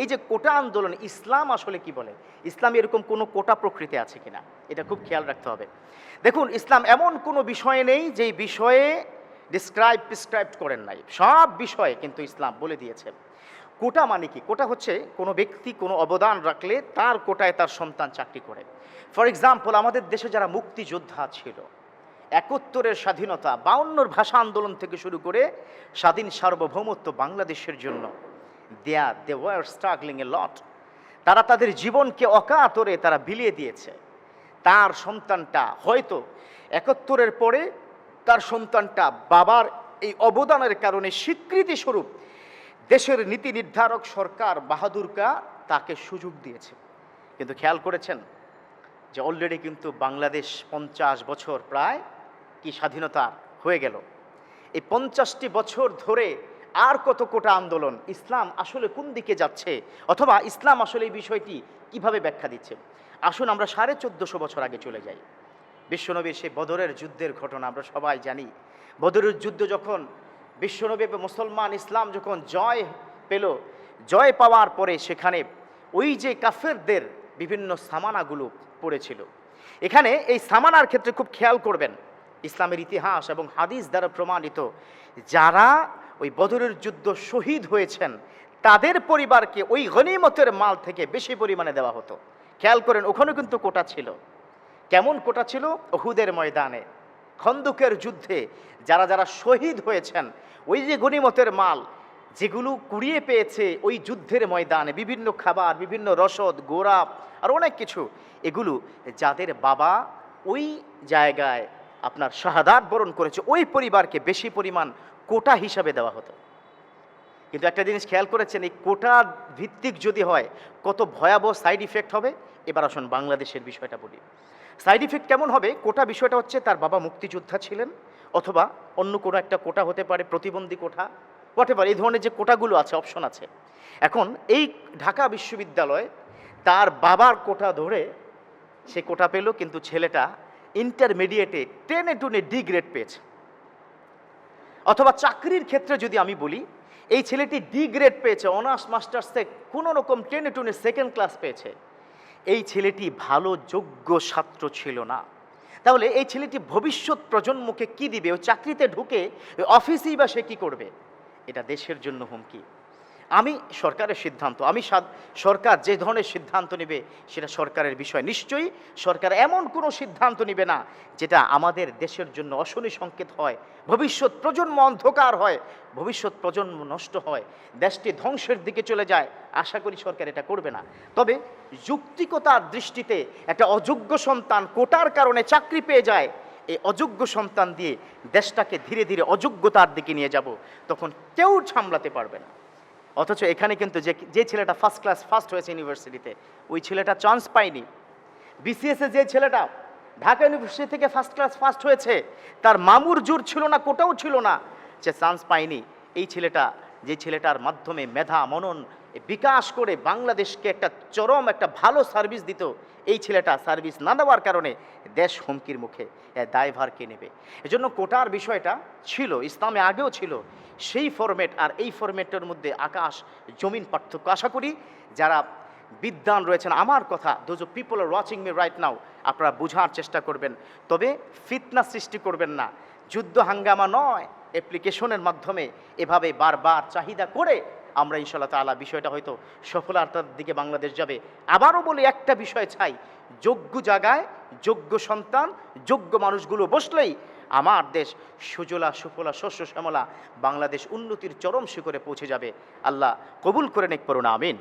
এই যে কোটা আন্দোলন, ইসলাম আসলে কি বলে? ইসলাম এরকম কোনো কোটা প্রকৃতি আছে কিনা? এটা খুব খেয়াল রাখতে হবে। দেখুন, ইসলাম এমন কোনো বিষয় নেই যেই বিষয়ে ডিসক্রাইব প্রিসক্রাইব করেন নাই। সব বিষয়ে কিন্তু ইসলাম বলে দিয়েছে। কোটা মানে কি? কোটা হচ্ছে কোনো ব্যক্তি কোনো অবদান রাখলে তার কোটায় তার সন্তান চাকরি করে। ফর এক্সাম্পল আমাদের দেশে যারা মুক্তিযোদ্ধা ছিল, একাত্তরের স্বাধীনতা, বাউন্নর ভাষা আন্দোলন থেকে শুরু করে স্বাধীন সার্বভৌমত্ব বাংলাদেশের জন্য দেয়া they were struggling a lot তারা তাদের জীবনকে অকাতরে তারা বিলিয়ে দিয়েছে। তার সন্তানটা হয়তো একাত্তরের পরে তার সন্তানটা বাবার এই অবদানের কারণে স্বীকৃতি স্বরূপ দেশের নীতি নির্ধারক সরকার বাহাদুরকা তাকে সুযোগ দিয়েছে। কিন্তু খেয়াল করেছেন যে অলরেডি কিন্তু বাংলাদেশ পঞ্চাশ বছর প্রায় কি স্বাধীনতা হয়ে গেল। এই পঞ্চাশটি বছর ধরে আর কত কোটা আন্দোলন? ইসলাম আসলে কোন দিকে যাচ্ছে? অথবা ইসলাম আসলে এই বিষয়টি কীভাবে ব্যাখ্যা দিচ্ছে? আসুন আমরা সাড়ে চোদ্দোশো বছর আগে চলে যাই। বিশ্বনবীর সেই বদরের যুদ্ধের ঘটনা আমরা সবাই জানি। বদরের যুদ্ধ যখন বিশ্বনবী মুসলমান ইসলাম যখন জয় পেল, জয় পাওয়ার পরে সেখানে ওই যে কাফেরদের বিভিন্ন সামানাগুলো পড়েছিল। এখানে এই সামানার ক্ষেত্রে খুব খেয়াল করবেন। ইসলামের ইতিহাস এবং হাদিস দ্বারা প্রমাণিত যারা ওই বদরের যুদ্ধ শহীদ হয়েছেন, তাদের পরিবারকে ওই গনিমতের মাল থেকে বেশি পরিমাণে দেওয়া হতো। খেয়াল করেন ওখানে কিন্তু কোটা ছিল। কেমন কোটা ছিল? ওহুদের ময়দানে। খন্দকের যুদ্ধে যারা যারা শহীদ হয়েছেন, ওই যে গনিমতের মাল, যেগুলো কুড়িয়ে পেয়েছে ওই যুদ্ধের ময়দানে, বিভিন্ন খাবার, বিভিন্ন রসদ, গোড়া আর অনেক কিছু, এগুলো যাদের বাবা ওই জায়গায় আপনার শাহাদাত বরণ করেছে, ওই পরিবারকে বেশি পরিমাণ কোটা হিসাবে দেওয়া হতো। কিন্তু একটা জিনিস খেয়াল করেছেন, এই কোটা ভিত্তিক যদি হয়, কত ভয়াবহ সাইড ইফেক্ট হবে? এবার আসুন বাংলাদেশের বিষয়টা বলি। সাইড ইফেক্ট কেমন হবে? কোটা বিষয়টা হচ্ছে তার বাবা মুক্তিযোদ্ধা ছিলেন, অথবা অন্য কোনো একটা কোটা হতে পারে, প্রতিবন্ধী কোটা হোয়াট এই ধরনের যে কোটাগুলো আছে অপশন আছে। এখন এই ঢাকা বিশ্ববিদ্যালয় তার বাবার কোটা ধরে সে কোটা পেল, কিন্তু ছেলেটা ইন্টারমিডিয়েটে টেনে টুনে ডি গ্রেড পেয়েছে। অথবা চাকরির ক্ষেত্রে যদি আমি বলি, এই ছেলেটি ডি গ্রেড পেয়েছে অনার্স মাস্টার্সে কোনো রকম টেনে টুনে সেকেন্ড ক্লাস পেয়েছে। এই ছেলেটি ভালো, যোগ্য ছাত্র ছিল না। তাহলে এই ছেলেটি ভবিষ্যৎ প্রজন্মকে কি দিবে? ও চাকরিতে ঢুকে অফিসেই বা সে কী করবে? এটা দেশের জন্য হুমকি। আমি সরকারের সিদ্ধান্ত, আমি সরকার যে ধরনের সিদ্ধান্ত নেবে সেটা সরকারের বিষয়। নিশ্চয়ই সরকার এমন কোনো সিদ্ধান্ত নেবে না যেটা আমাদের দেশের জন্য অশনি সংকেত হয়, ভবিষ্যৎ প্রজন্ম অন্ধকার হয়, ভবিষ্যৎ প্রজন্ম নষ্ট হয়, দেশটি ধ্বংসের দিকে চলে যায়। আশা করি সরকার এটা করবে না। তবে যুক্তিকতার দৃষ্টিতে একটা অযোগ্য সন্তান কোটার কারণে চাকরি পেয়ে যায়, এই অযোগ্য সন্তান দিয়ে দেশটাকে ধীরে ধীরে অযোগ্যতার দিকে নিয়ে যাব, তখন কেউ সামলাতে পারবে না। অথচ এখানে কিন্তু যে যে ছেলেটা ফার্স্ট ক্লাস ফার্স্ট হয়েছে ইউনিভার্সিটিতে ওই ছেলেটা চান্স পায়নি। বিসিএসে যে ছেলেটা ঢাকা ইউনিভার্সিটি থেকে ফার্স্ট ক্লাস ফার্স্ট হয়েছে, তার মামুর জোর ছিল না, কোটাও ছিল না, সে চান্স পায়নি। এই ছেলেটা যে ছেলেটার মাধ্যমে মেধা, মনন, বিকাশ করে বাংলাদেশকে একটা চরম, একটা ভালো সার্ভিস দিত, এই ছেলেটা সার্ভিস না দেওয়ার কারণে দেশ হুমকির মুখে দায়ভার কে নেবে। এজন্য কোটার বিষয়টা ছিল, ইসলামে আগেও ছিল, সেই ফরম্যাট আর এই ফরম্যাটের মধ্যে আকাশ, জমিন পার্থক্য। আশা করি যারা বিদ্যান রয়েছেন, আমার কথা those people are watching me right now আপনারা বোঝার চেষ্টা করবেন। তবে ফিতনা সৃষ্টি করবেন না। যুদ্ধ হাঙ্গামা নয়। অ্যাপ্লিকেশনের মাধ্যমে এভাবে বারবার চাহিদা করে আমরা ইনশাল্লাহ তালা বিষয়টা হয়তো সফলতার দিকে বাংলাদেশ যাবে। আবারও বলি একটা বিষয় চাই, যোগ্য জায়গায় যোগ্য সন্তান, যোগ্য মানুষগুলো বসলেই আমার দেশ সুজলা, সুফলা, শস্য, শ্যামলা, বাংলাদেশ উন্নতির চরম শিখরে পৌঁছে যাবে। আল্লাহ কবুল করে নেক করুন, আমিন।